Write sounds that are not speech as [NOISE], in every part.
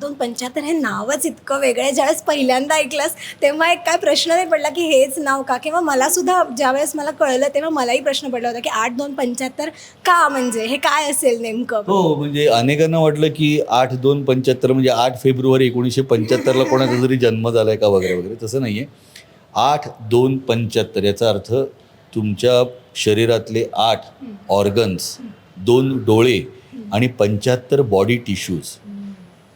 दोन पंच्याहत्तर हे नावच इतकं वेगळं आहे. ज्यावेळेस पहिल्यांदा ऐकलंस तेव्हा एक काय प्रश्न नाही पडला की हेच नाव का? किंवा मला सुद्धा ज्यावेळेस मला कळलं तेव्हा मलाही प्रश्न पडला होता की आठ दोन पंच्याहत्तर का म्हणजे? हे काय असेल नेमकं? हो म्हणजे अनेकांना वाटलं की आठ दोन पंच्याहत्तर म्हणजे आठ फेब्रुवारी एकोणीसशे पंच्याहत्तरला कोणाचा तरी जन्म झाला आहे का वगैरे वगैरे. तसं नाही आहे आठ दोन पंच्याहत्तर याचा अर्थ तुमच्या शरीरातले आठ ऑर्गन्स दोन डोळे आणि पंच्याहत्तर बॉडी टिश्यूज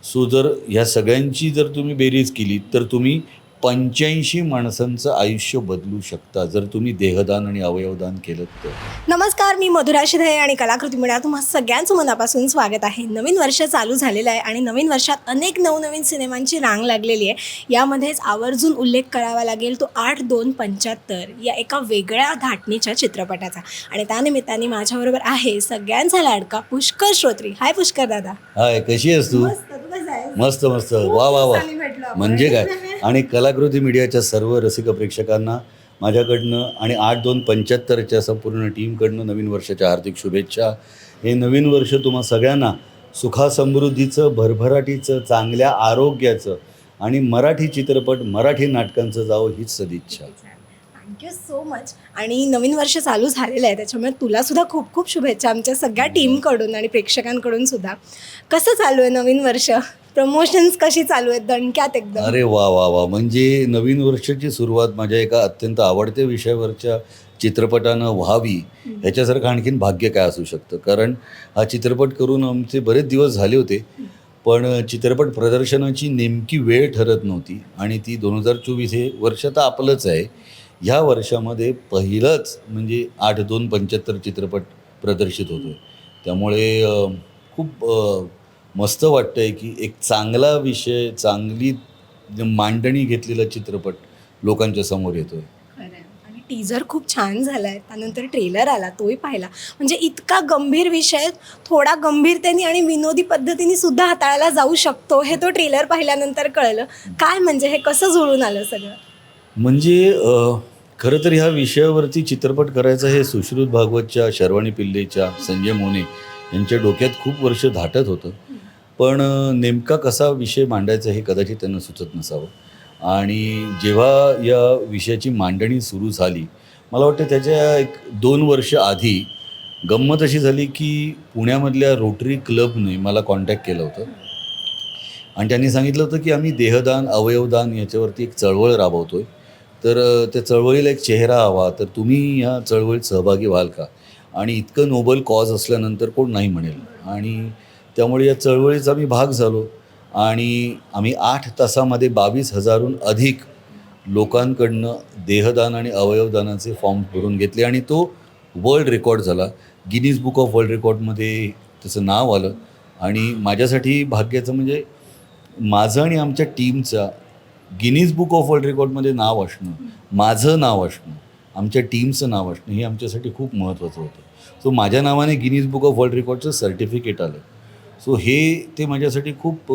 सो जर ह्या सगळ्यांची जर तुम्ही बेरीज केली तर तुम्ही पंच्याऐंशी माणसांचं आयुष्य बदलू शकता. जर तुम्ही देहदान आणि अवयवदान केलं तर. नमस्कार मी मधुरा शिधे आणि कलाकृती मिळा तुम्हा सगळ्यांचं मनापासून स्वागत आहे. नवीन वर्ष चालू झालेलं आहे आणि नवीन वर्षात अनेक नवनवीन सिनेमांची रांग लागलेली आहे. यामध्येच आवर्जून उल्लेख करावा लागेल तो आठ दोन पंच्याहत्तर या एका वेगळ्या धाटणीच्या चित्रपटाचा. आणि त्यानिमित्ताने माझ्याबरोबर आहे सगळ्यांचा लाडका पुष्कर श्रोत्री. हाय पुष्कर दादा. हाय कशी आहेस तू? मस्त? मस्त मस्त. वा वा वा. म्हणजे काय? आणि कलाकृती मीडियाच्या सर्व रसिक प्रेक्षकांना माझ्याकडनं आणि आठ दोन पंच्याहत्तरच्या संपूर्ण टीमकडनं नवीन वर्षाच्या हार्दिक शुभेच्छा. हे नवीन वर्ष तुम्हा सगळ्यांना सुखासमृद्धीचं भरभराटीचं चांगल्या आरोग्याचं आणि मराठी चित्रपट मराठी नाटकांचं जावं हीच सदिच्छा. थँक्यू सो मच आणि नवीन वर्ष चालू झालेलं आहे त्याच्यामुळे तुला सुद्धा खूप खूप शुभेच्छा आमच्या सगळ्या टीमकडून आणि प्रेक्षकांकडून सुद्धा. कसं चालू आहे नवीन वर्ष? प्रमोशन्स कशी चालू आहेत? दणक्यात एकदम. अरे वा वा वा. म्हणजे नवीन वर्षाची सुरुवात माझ्या एका अत्यंत आवडत्या विषयावरच्या चित्रपटानं व्हावी ह्याच्यासारखं आणखीन भाग्य काय असू शकतं? कारण हा चित्रपट करून आमचे बरेच दिवस झाले होते. पण चित्रपट प्रदर्शनाची नेमकी वेळ ठरत नव्हती आणि ती दोन हजार चोवीस हे वर्ष तर आपलंच आहे. ह्या वर्षामध्ये पहिलंच म्हणजे आठ दोन पंच्याहत्तर चित्रपट प्रदर्शित होतो त्यामुळे खूप मस्त वाटतं आहे की एक चांगला विषय चांगली मांडणी घेतलेला चित्रपट लोकांच्या समोर येतो आहे खरंय. आणि टीजर खूप छान झाला आहे त्यानंतर ट्रेलर आला तोही पाहिला. म्हणजे इतका गंभीर विषय थोडा गंभीरतेने आणि विनोदी पद्धतीने सुद्धा हाताळला जाऊ शकतो हे तो ट्रेलर पाहिल्यानंतर कळलं. काय म्हणजे हे कसं जुळून आलं सगळं? म्हणजे खरं तर ह्या विषयावरती चित्रपट करायचं हे सुश्रुत भागवतच्या शर्वाणी पिल्लेच्या संजय मोने यांच्या डोक्यात खूप वर्ष धाटत होतं. पण नेमका कसा विषय मांडायचा हे कदाचित त्यांना सुचत नसावं. आणि जेव्हा या विषयाची मांडणी सुरू झाली मला वाटतं त्याच्या एक दोन वर्ष आधी गंमत अशी झाली की पुण्यामधल्या रोटरी क्लबने मला कॉन्टॅक्ट केलं होतं. आणि त्यांनी सांगितलं होतं की आम्ही देहदान अवयवदान याच्यावरती एक चळवळ राबवतो आहे तर त्या चळवळीला एक चेहरा हवा तर तुम्ही ह्या चळवळीत सहभागी व्हाल का? आणि इतकं नोबल कॉज असल्यानंतर कोण नाही म्हणेल. आणि त्यामुळे या चळवळीचा आम्ही भाग झालो. आणि आम्ही आठ तासामध्ये बावीस हजारहून अधिक लोकांकडनं देहदान आणि अवयवदानाचे फॉर्म भरून घेतले आणि तो वर्ल्ड रेकॉर्ड झाला. गिनीज बुक ऑफ वर्ल्ड रेकॉर्डमध्ये त्याचं नाव आलं. आणि माझ्यासाठी भाग्याचं म्हणजे माझं आणि आमच्या टीमचा गिनीज बुक ऑफ वर्ल्ड रेकॉर्डमध्ये नाव असणं माझं नाव असणं आमच्या टीमचं नाव असणं हे आमच्यासाठी खूप महत्त्वाचं होतं. सो माझ्या नावाने गिनीज बुक ऑफ वर्ल्ड रेकॉर्डचं सर्टिफिकेट आलं. सो हे ते माझ्यासाठी खूप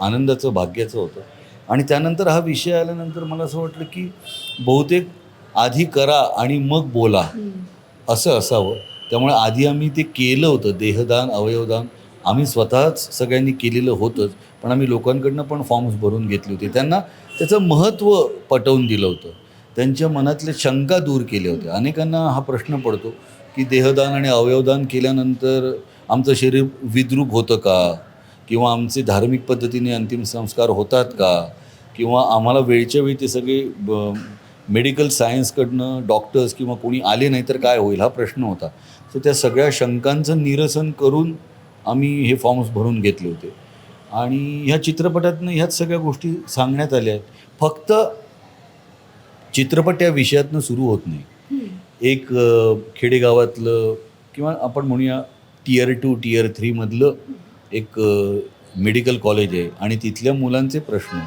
आनंदाचं भाग्याचं होतं. आणि त्यानंतर हा विषय आल्यानंतर मला असं वाटलं की बहुतेक आधी करा आणि मग बोला असं असावं. त्यामुळे आधी आम्ही ते केलं होतं देहदान अवयवदान. आम्ही स्वतःच सगळ्यांनी केलेलं होतंच पण आम्ही लोकांकडनं पण फॉर्म्स भरून घेतले होते. त्यांना त्याचं महत्त्व पटवून दिलं होतं. त्यांच्या मनातल्या शंका दूर केल्या होत्या. अनेकांना हा प्रश्न पडतो की देहदान आणि अवयवदान केल्यानंतर आमचं शरीर विद्रूप होतं का? किंवा आमचे धार्मिक पद्धतीने अंतिम संस्कार होतात का? किंवा आम्हाला वेळच्या वेळी ते सगळे ब- मेडिकल सायन्सकडनं डॉक्टर्स किंवा कोणी आले नाही तर काय होईल? हा प्रश्न होता. तर त्या सगळ्या शंकांचं निरसन करून आम्ही हे फॉर्म्स भरून घेतले होते. आणि ह्या चित्रपटातनं ह्याच सगळ्या गोष्टी सांगण्यात आल्या आहेत. फक्त चित्रपट या विषयातनं सुरू होत नाही. एक खेडेगावातलं किंवा आपण म्हणूया टियर टू टियर थ्रीमधलं एक मेडिकल कॉलेज आहे. आणि तिथल्या मुलांचे प्रश्न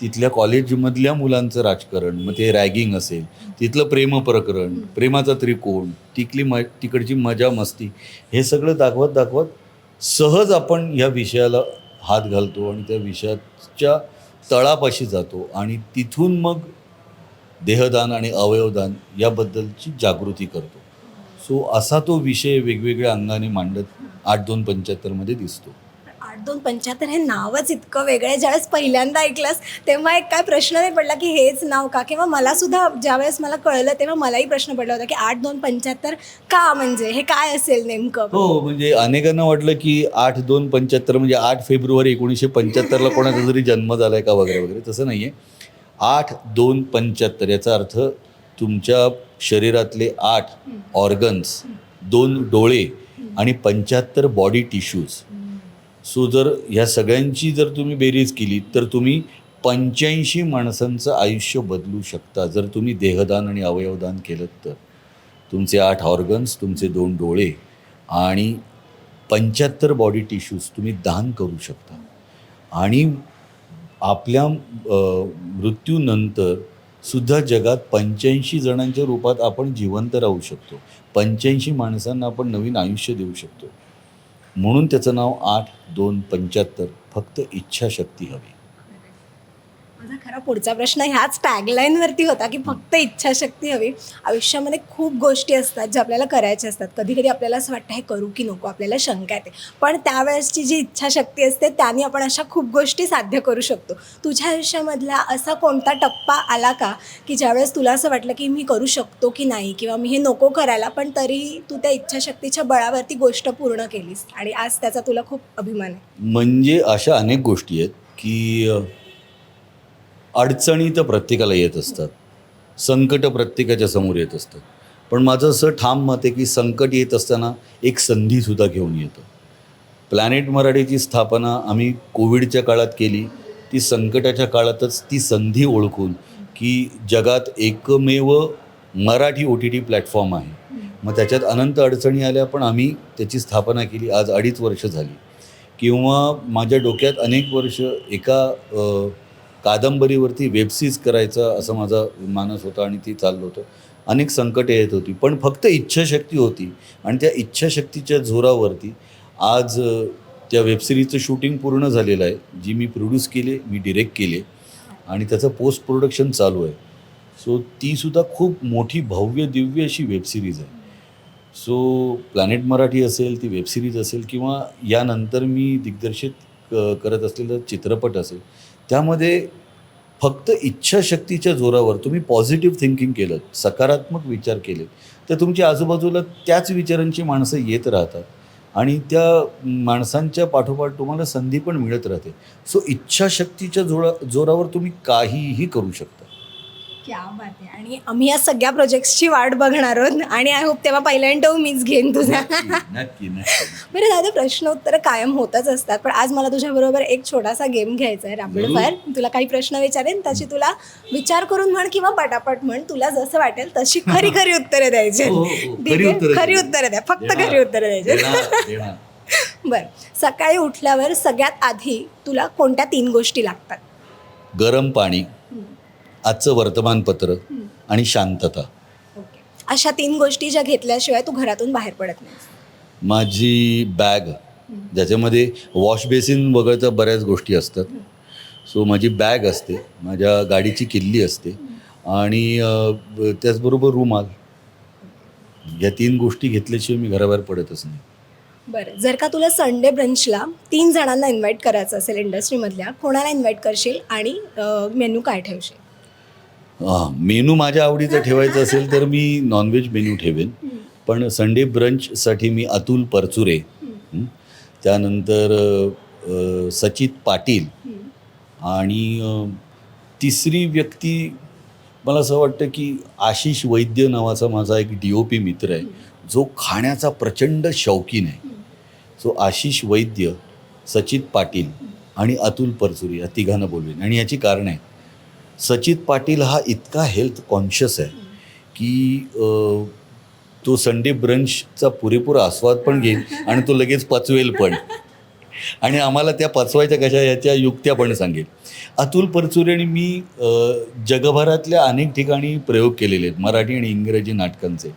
तिथल्या कॉलेजमधल्या मुलांचं राजकारण मग ते रॅगिंग असेल. तिथलं प्रेम प्रकरण प्रेमाचा त्रिकोण तिकली म तिकडची मजा मस्ती हे सगळं दाखवत दाखवत सहज आपण ह्या विषयाला हात घालतो आणि त्या विषयाच्या तळापाशी जातो. आणि तिथून मग देहदान आणि अवयवदान याबद्दलची जागृती करतो. सो असा तो विषय वेगवेगळ्या अंगाने मांडत आठ दोन पंच्याहत्तरमध्ये दिसतो. आठ दोन पंच्याहत्तर हे नावच इतकं वेगळं आहे. ज्यावेळेस पहिल्यांदा ऐकलंस तेव्हा एक काय प्रश्न नाही पडला की हेच नाव का? किंवा मला सुद्धा ज्यावेळेस मला कळलं तेव्हा मलाही प्रश्न पडला होता की आठ दोन पंच्याहत्तर का म्हणजे? हे काय असेल नेमकं? हो म्हणजे अनेकांना वाटलं की आठ दोन पंच्याहत्तर म्हणजे आठ फेब्रुवारी एकोणीसशे पंच्याहत्तरला कोणाचा तरी जन्म झाला आहे का वगैरे वगैरे तसं नाही आहे आठ दोन पंच्याहत्तर याचा अर्थ तुमच्या शरीरातले आठ ऑर्गन्स दोन डोळे आणि पंच्याहत्तर बॉडी टिश्यूज सो जर ह्या सगळ्यांची जर तुम्ही बेरीज केली तर तुम्ही पंच्याऐंशी माणसांचं आयुष्य बदलू शकता जर तुम्ही देहदान आणि अवयवदान केलं तर. तुमचे आठ ऑर्गन्स तुमचे दोन डोळे आणि पंच्याहत्तर बॉडी टिश्यूज तुम्ही दान करू शकता. आणि आपल्या मृत्यूनंतर सुद्धा जगात पंच्याऐंशी जणांच्या रूपात आपण जिवंत राहू शकतो. पंच्याऐंशी माणसांना आपण नवीन आयुष्य देऊ शकतो. म्हणून त्याचं नाव आठ दोन पंच्याहत्तर. फक्त इच्छाशक्ती हवी. माझा खरा पुढचा प्रश्न ह्याच टॅगलाईनवरती होता की फक्त इच्छाशक्ती हवी. आयुष्यामध्ये खूप गोष्टी असतात ज्या आपल्याला करायच्या असतात. कधी कधी आपल्याला असं वाटतं हे करू की नको? आपल्याला शंका येते. पण त्यावेळेसची जी इच्छाशक्ती असते त्याने आपण अशा खूप गोष्टी साध्य करू शकतो. तुझ्या आयुष्यामधला असा कोणता टप्पा आला का की ज्यावेळेस तुला असं वाटलं की मी करू शकतो की नाही किंवा मी हे नको करायला पण तरीही तू त्या इच्छाशक्तीच्या बळावरती गोष्ट पूर्ण केलीस? आणि आज त्याचा तुला खूप अभिमान आहे. म्हणजे अशा अनेक गोष्टी आहेत की अडचणी तर प्रत्येकाला येत असतात. संकट प्रत्येकाच्या समोर येत असतात पण माझं असं ठाम मत आहे की संकट येत असताना एक संधीसुद्धा घेऊन येतं. प्लॅनेट मराठीची स्थापना आम्ही कोविडच्या काळात केली. ती संकटाच्या काळातच ती संधी ओळखून की जगात एकमेव Marathi O T T platform आहे. मग त्याच्यात अनंत अडचणी आल्या पण आम्ही त्याची स्थापना केली. आज अडीच वर्ष झाली. किंवा माझ्या डोक्यात अनेक वर्ष एका कादंबरीवरती वेबसिरीज करायचं असं माझा मानस होता आणि ती चाललं होतं. अनेक संकटे येत होती. पण फक्त इच्छाशक्ती होती आणि त्या इच्छाशक्तीच्या जोरावरती आज त्या वेबसिरीजचं शूटिंग पूर्ण झालेलं आहे. जी मी प्रोड्यूस केले मी डिरेक्ट केले आणि त्याचं पोस्ट प्रोडक्शन चालू आहे. सो तीसुद्धा खूप मोठी भव्य दिव्य अशी वेबसिरीज आहे. सो प्लॅनेट मराठी असेल ती वेबसिरीज असेल किंवा यानंतर मी दिग्दर्शित क- करत असलेला चित्रपट असेल त्यामध्ये फक्त इच्छाशक्तीच्या जोरावर तुम्ही पॉझिटिव्ह थिंकिंग केलं सकारात्मक विचार केले तर तुमच्या आजूबाजूला त्याच विचारांची माणसं येत राहतात. आणि त्या माणसांच्या पाठोपाठ तुम्हाला संधी पण मिळत राहते. सो इच्छाशक्तीच्या जोरा जोरावर तुम्ही काहीही करू शकता. क्या बात आहे आणि आम्ही या सगळ्या प्रोजेक्ट्सची वाट बघणार आहोत आणि आय होप तेव्हा पहिला इंटरव्ह्यू मीच घेईन तुझा नक्की बरं दादा प्रश्न उत्तर कायम होतच असतात पण आज मला तुझ्याबरोबर एक छोटासा गेम घ्यायचा आहे रॅपिड जरूर. फायर तुला काही प्रश्न विचारेन त्याची तुला विचार करून म्हण किंवा पटापट म्हण तुला जसं वाटेल तशी खरी खरी उत्तरे द्यायची हो, हो, हो. ठीक खरी आहे? उत्तरं खरी द्यायची. उत्तरं द्या फक्त. खरी उत्तरं द्यायची. [LAUGHS] बरं सकाळी उठल्यावर सगळ्यात आधी तुला कोणत्या तीन गोष्टी लागतात गरम पाणी आजचं वर्तमानपत्र आणि शांतता. अशा तीन गोष्टी ज्या घेतल्याशिवाय तू घरातून बाहेर पडत नाही माझी बॅग ज्याच्यामध्ये वॉश बेसिन वगळता बऱ्याच गोष्टी असतात. सो माझी बॅग असते माझ्या गाडीची किल्ली असते आणि अ, त्याचबरोबर रुमाल. या तीन गोष्टी घेतल्याशिवाय मी घराबाहेर पडतच नाही. बरं. जर का तुला संडे ब्रंचला तीन जणांना इन्व्हाइट करायचं असेल इंडस्ट्रीमधल्या कोणाला इन्व्हाइट करशील आणि मेन्यू काय ठेवशील? मेनू माझ्या आवडीचा ठेवायचा असेल तर मी नॉनव्हेज मेन्यू ठेवेन. पण संडे ब्रंचसाठी मी अतुल परचुरे त्यानंतर सचित पाटील आणि तिसरी व्यक्ती मला असं वाटतं की आशिष वैद्य नावाचा माझा एक डी ओ पी मित्र आहे. जो खाण्याचा प्रचंड शौकीन आहे. सो आशिष वैद्य सचित पाटील आणि अतुल परचुरी या तिघांना बोलवेन. आणि याची कारणं आहेत. सचित पाटील हा इतका हेल्थ कॉन्शियस आहे की तो संडे ब्रंचचा पुरेपूर आस्वाद पण घेईल आणि तो लगेच पचवेल पण. आणि आम्हाला त्या पचवायच्या कशा याच्या युक्त्या पण सांगेल. अतुल परचुरेने मी जगभरातल्या अनेक ठिकाणी प्रयोग केलेले आहेत मराठी आणि इंग्रजी नाटकांचे.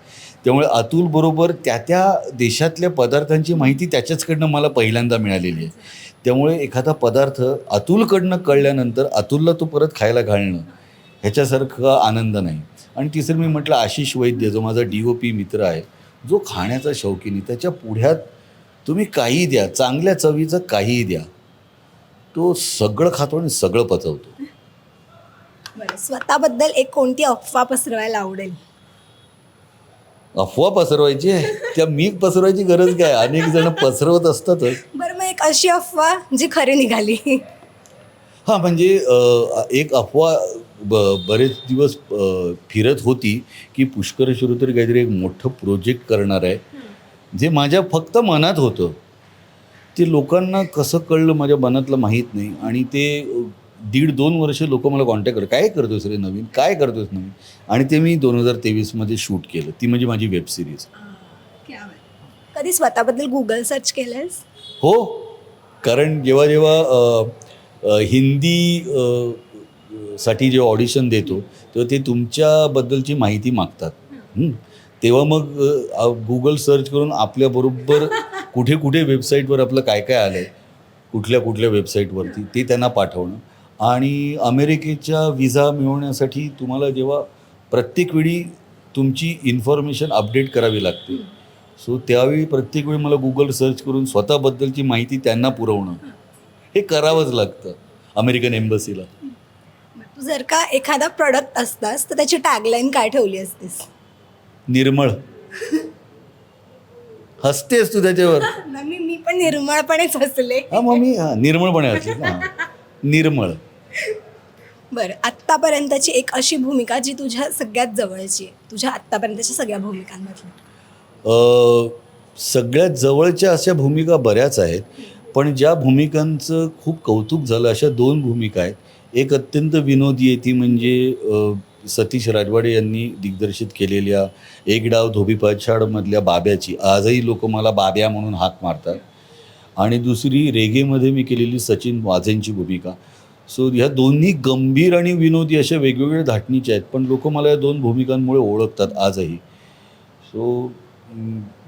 त्यामुळे अतुलबरोबर त्या त्या देशातल्या पदार्थांची माहिती त्याच्याचकडनं मला पहिल्यांदा मिळालेली आहे. त्यामुळे एखादा पदार्थ अतुलकडनं कळल्यानंतर अतुलला तो परत खायला घालणं ह्याच्यासारखा आनंद नाही. आणि तिसरं मी म्हटलं आशिष वैद्य जो माझा डी ओ पी मित्र आहे जो खाण्याचा शौकीन आहे त्याच्या पुढ्यात तुम्ही काही द्या चांगल्या चवीचं काहीही द्या. तो सगळं खातो आणि सगळं पचवतो. बरं स्वतःबद्दल एक कोणती अफवा पसरवायला आवडेल? अफवा पसरवायची? आहे त्या मी पसरवायची गरज काय? अनेक जण पसरवत असतातच. बरं मग एक अशी अफवा जी खरी निघाली. हां म्हणजे अ, एक अफवा ब बरेच दिवस अ, फिरत होती की पुष्कर श्रोत्री काहीतरी एक मोठं प्रोजेक्ट करणार आहे. जे माझ्या फक्त मनात होतं ते लोकांना कसं कळलं माझ्या मनातलं माहीत नाही आणि ते दीड दोन वर्ष लोक मला कॉन्टॅक्ट करत काय करतोस रे नवीन? काय करतोस नवीन? आणि ते मी दोन हजार तेवीसमध्ये शूट केलं. ती म्हणजे माझी वेब सिरीज कधी स्वतःबद्दल गुगल सर्च केलंस? हो. कारण जेव्हा जेव्हा हिंदी साठी जेव्हा ऑडिशन देतो तेव्हा ते तुमच्याबद्दलची माहिती मागतात. तेव्हा मग गुगल सर्च करून आपल्याबरोबर कुठे कुठे वेबसाईटवर आपलं काय काय आलं आहे कुठल्या कुठल्या वेबसाईटवरती ते त्यांना पाठवणं. आणि अमेरिकेच्या विजा मिळवण्यासाठी तुम्हाला जेव्हा प्रत्येक वेळी तुमची इन्फॉर्मेशन अपडेट करावी लागते. सो त्यावेळी प्रत्येक वेळी मला गुगल सर्च करून स्वतःबद्दलची माहिती त्यांना पुरवणं हे करावंच लागतं अमेरिकन एम्बसीला तू जर का एखादा प्रॉडक्ट असतास तर त्याची टॅगलाईन काय ठेवली असतीस? निर्मळ. हसतेस तू त्याच्यावर. मी मी पण निर्मळपणेच हसले. हा मग मी हा निर्मळपणे हसते ना निर्मळ. बरं आत्तापर्यंतची एक अशी भूमिका जी तुझ्या सगळ्यात जवळची आहे. तुझ्या आत्तापर्यंतच्या सगळ्या भूमिकांमधली. अ, सगळ्यात जवळच्या अशा भूमिका बऱ्याच आहेत पण ज्या भूमिकांचं खूप कौतुक झालं अशा दोन भूमिका आहेत. एक अत्यंत विनोदी आहे ती म्हणजे अ, सतीश राजवाडे यांनी दिग्दर्शित केलेल्या एक डाव धोबी पछाडमधल्या बाब्याची आजही लोक मला बाब्या म्हणून हाक मारतात. आणि दुसरी रेगेमध्ये मी केलेली सचिन वाझेंची भूमिका. सो ह्या दोन्ही गंभीर आणि विनोदी अशा वेगवेगळ्या धाटणीच्या आहेत पण लोक मला या दोन भूमिकांमुळे ओळखतात आजही. सो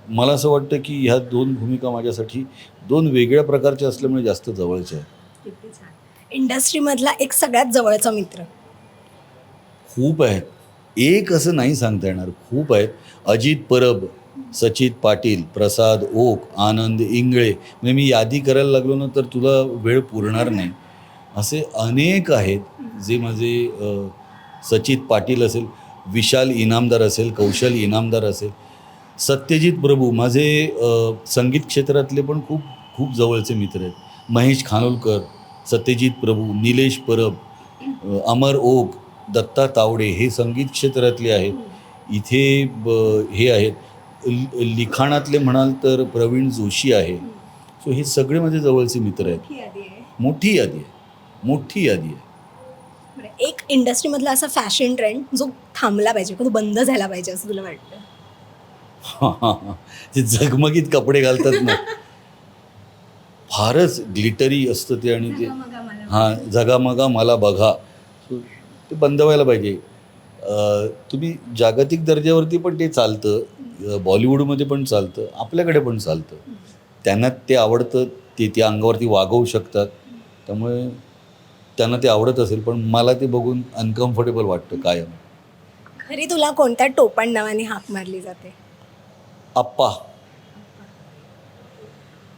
मला असं वाटतं की ह्या दोन भूमिका माझ्यासाठी दोन वेगळ्या प्रकारच्या असल्यामुळे जास्त जवळच्या आहेत. इंडस्ट्रीमधला एक सगळ्यात जवळचा मित्र. खूप आहेत. एक असं नाही सांगता येणार. खूप आहेत. अजित परब सचित पाटील प्रसाद ओक आनंद इंगळे. म्हणजे मी यादी करायला लागलो ना तर तुला वेळ पुरणार नाही. असे अनेक आहेत जे माझे सचित पाटील असेल विशाल इनामदार असेल कौशल इनामदार असेल सत्यजित प्रभू माझे संगीत क्षेत्रातले पण खूप खूप जवळचे मित्र आहेत. महेश खानोलकर सत्यजित प्रभू निलेश परब अमर ओक दत्ता तावडे हे संगीत क्षेत्रातले आहेत. इथे ब हे आहेत. लिखाणातले म्हणाल तर प्रवीण जोशी आहे. सो हे सगळे माझे जवळचे मित्र आहेत. मोठी यादी आहे. मोठी यादी आहे. एक इंडस्ट्रीमधला असा फॅशन ट्रेंड जो थांबला पाहिजे तो बंद झाला पाहिजे असं तुला वाटतं? [LAUGHS] ते झगमगीत कपडे घालतात ना. फारच ग्लिटरी असतं ते आणि ते. हां जगामगा मला बघा. ते बंद व्हायला पाहिजे. तुम्ही जागतिक दर्जावरती पण ते चालतं बॉलिवूडमध्ये पण चालतं आपल्याकडे पण चालतं. त्यांना ते आवडतं ते त्या अंगावरती वागवू शकतात. त्यामुळे त्यांना ते आवडत असेल पण मला ते बघून अनकम्फर्टेबल वाटतं कायम. खरी तुला कोणत्या टोपण नावाने हाक मारली जाते? आप्पा.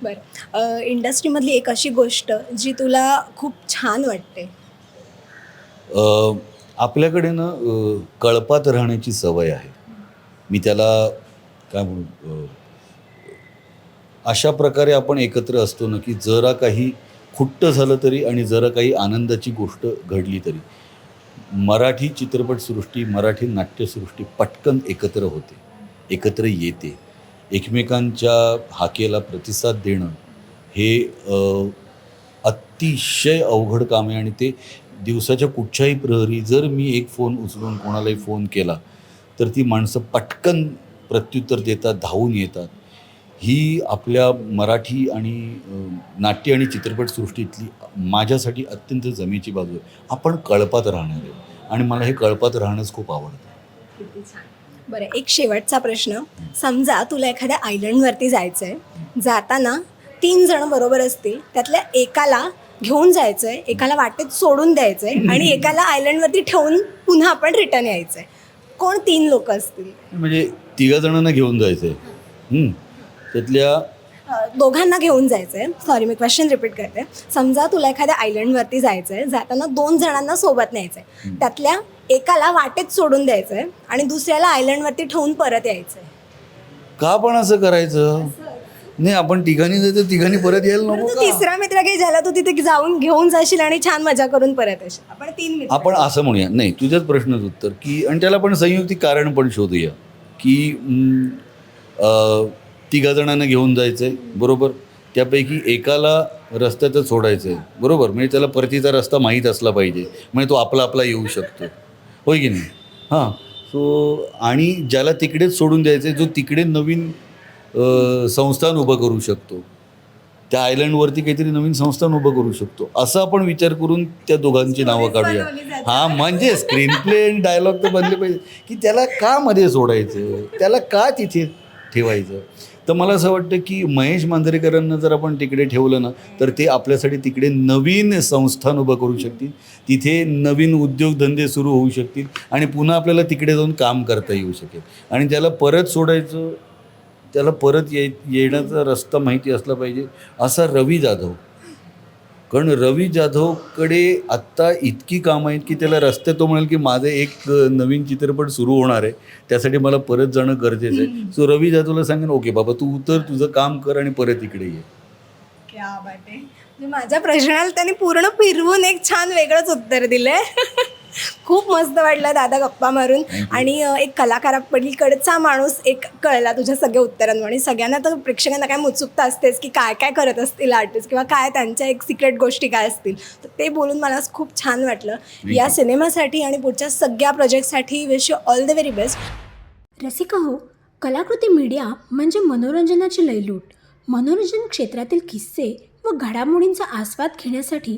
बरं. इंडस्ट्रीमधली एक अशी गोष्ट जी तुला खूप छान वाटते. आपल्याकडे ना कळपात राहण्याची सवय आहे. मी त्याला काय म्हणू अशा प्रकारे आपण एकत्र असतो ना की जरा काही खुट्ट झालं तरी आणि जरा काही आनंदाची गोष्ट घडली तरी. मराठी चित्रपटसृष्टी मराठी नाट्यसृष्टी पटकन एकत्र होते एकत्र येते. एकमेकांच्या हाकेला प्रतिसाद देणं हे अतिशय अवघड काम आहे आणि ते दिवसाच्या कुठच्याही प्रहरी जर मी एक फोन उचलून कोणालाही फोन केला तर ती माणसं पटकन प्रत्युत्तर देतात धावून येतात. ही आपल्या मराठी आणि नाट्य आणि चित्रपटसृष्टीतली माझ्यासाठी अत्यंत जमेची बाजू आहे. आपण कळपात राहणार. आहे आणि मला हे कळपात राहणंच खूप आवडतं. बरं एक शेवटचा प्रश्न. समजा तुला एखाद्या आयलंडवरती जायचं आहे जाताना तीन जण बरोबर असतील. त्यातल्या एकाला घेऊन जायचं आहे एकाला वाटेत सोडून द्यायचं आहे आणि एकाला आयलंडवरती ठेवून पुन्हा आपण रिटर्न यायचं आहे कोण तीन लोक असतील? म्हणजे तिघा जणांना घेऊन जायचं आहे त्यातल्या दोघांना घेऊन जायचं आहे सॉरी मी क्वेश्चन रिपीट करते. समजा तुला एखाद्या आयलंडवरती जायचं आहे जाताना दोन जणांना सोबत न्यायचं आहे त्यातल्या एकाला वाटेत सोडून द्यायचं आहे आणि दुसऱ्याला आयलंडवरती ठेवून परत यायचं आहे का पण असं करायचं? नाही आपण तिघांनी जायचं तिघांनी परत यायला नको का? तिसरा मित्र काही झाला तू तिथे जाऊन घेऊन जाशील आणि छान मजा करून परत येशील. आपण तीन मित्र. आपण असं म्हणूया. नाही तुझ्याच प्रश्नाचं उत्तर की आणि त्याला आपण संयुक्तिक कारण पण शोधूया की हम्म, अं, तिघा जणांना घेऊन जायचं आहे बरोबर? त्यापैकी एकाला रस्त्यातच सोडायचं आहे बरोबर? म्हणजे त्याला परतीचा रस्ता माहीत असला पाहिजे म्हणजे तो आपला आपला येऊ शकतो. होय की नाही? हां. सो आणि ज्याला तिकडेच सोडून द्यायचं आहे जो तिकडे नवीन संस्थान उभं करू शकतो. त्या आयलंडवरती काहीतरी नवीन संस्थान उभं करू शकतो. असं आपण विचार करून त्या दोघांची नावं काढूया. हा म्हणजे स्क्रीन प्ले आणि डायलॉग तर बनले पाहिजे. की त्याला का मध्ये सोडायचं? त्याला का तिथे ठेवायचं? तर मला असं वाटतं की महेश मांजरेकरांना जर आपण तिकडे ठेवलं ना तर ते आपल्यासाठी तिकडे नवीन संस्थान उभं करू शकतील. तिथे नवीन उद्योगधंदे सुरू होऊ शकतील आणि पुन्हा आपल्याला तिकडे जाऊन काम करता येऊ शकेल. आणि त्याला परत सोडायचं त्याला परत ये येण्याचा रस्ता माहिती असला पाहिजे असा रवी जाधव. कारण रवी जाधवकडे आत्ता इतकी कामं आहेत की त्याला रस्ते तो म्हणेल की माझं एक नवीन चित्रपट सुरू होणार आहे त्यासाठी मला परत जाणं गरजेचं आहे. सो रवी जाधवला सांगेन ओके बाबा तू उतर तुझं काम कर आणि परत इकडे ये. क्या बात आहे. म्हणजे माझ्या प्रश्नाला त्यांनी पूर्ण फिरवून एक छान वेगळंच उत्तर दिलंय. [LAUGHS] खूप मस्त वाटलं दादा गप्पा मारून. आणि एक कलाकारापलीकडचा माणूस एक कळला तुझ्या सगळ्या उत्तरांमुळे आणि सगळ्यांना तर प्रेक्षकांना काय उत्सुकता असतेच की काय काय करत असतील आर्टिस्ट किंवा काय त्यांच्या एक सिक्रेट गोष्टी काय असतील. तर ते बोलून मला खूप छान वाटलं. या सिनेमासाठी आणि पुढच्या सगळ्या प्रोजेक्टसाठी wish you all the very best Rasika हो कलाकृती मीडिया म्हणजे मनोरंजनाची लयलूट. मनोरंजन क्षेत्रातील किस्से व घडामोडींचा आस्वाद घेण्यासाठी